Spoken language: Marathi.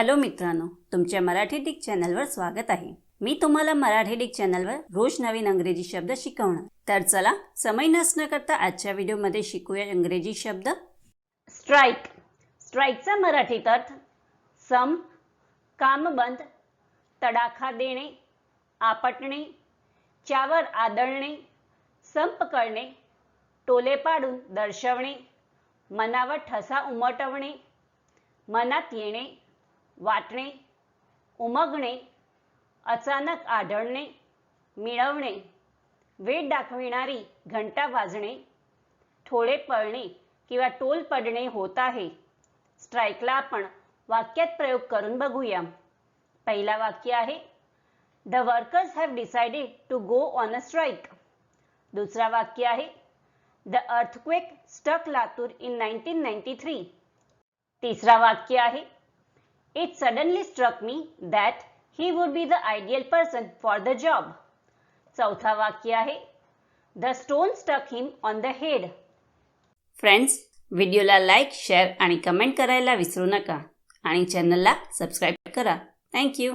हॅलो मित्रांनो तुमच्या मराठी डिक चॅनलवर स्वागत आहे. मी तुम्हाला मराठी डिक चॅनलवर रोज नवीन अंग्रेजी शब्द शिकवणार. तर चला समय नसणं करता आजच्या व्हिडिओमध्ये शिकूया इंग्रजी शब्द. स्ट्राईक स्ट्राईकचा मराठीत अर्थ सम कामबंद तडाखा देणे आपटणे च्यावर आदळणे संप करणे टोले पाडून दर्शवणे मनावर ठसा उमटवणे मनात येणे वाटणे उमगणे अचानक आढळणे मिळवणे वेळ दाखविणारी घंटा वाजणे थोडे पळणे किंवा टोल पडणे होत आहे. स्ट्राईकला आपण वाक्यात प्रयोग करून बघूया. पहिला वाक्य आहे the workers have decided to go on a strike. दुसरा वाक्य आहे the earthquake stuck Latur in nineteen ninety three. तिसरा वाक्य आहे It suddenly struck me that he would be the ideal person for the job चौथा वाक्य आहे. The stone stuck him on the head friends व्हिडिओला लाईक शेअर आणि कमेंट करायला विसरू नका. आणि चॅनलला सबस्क्राईब करा. थँक्यू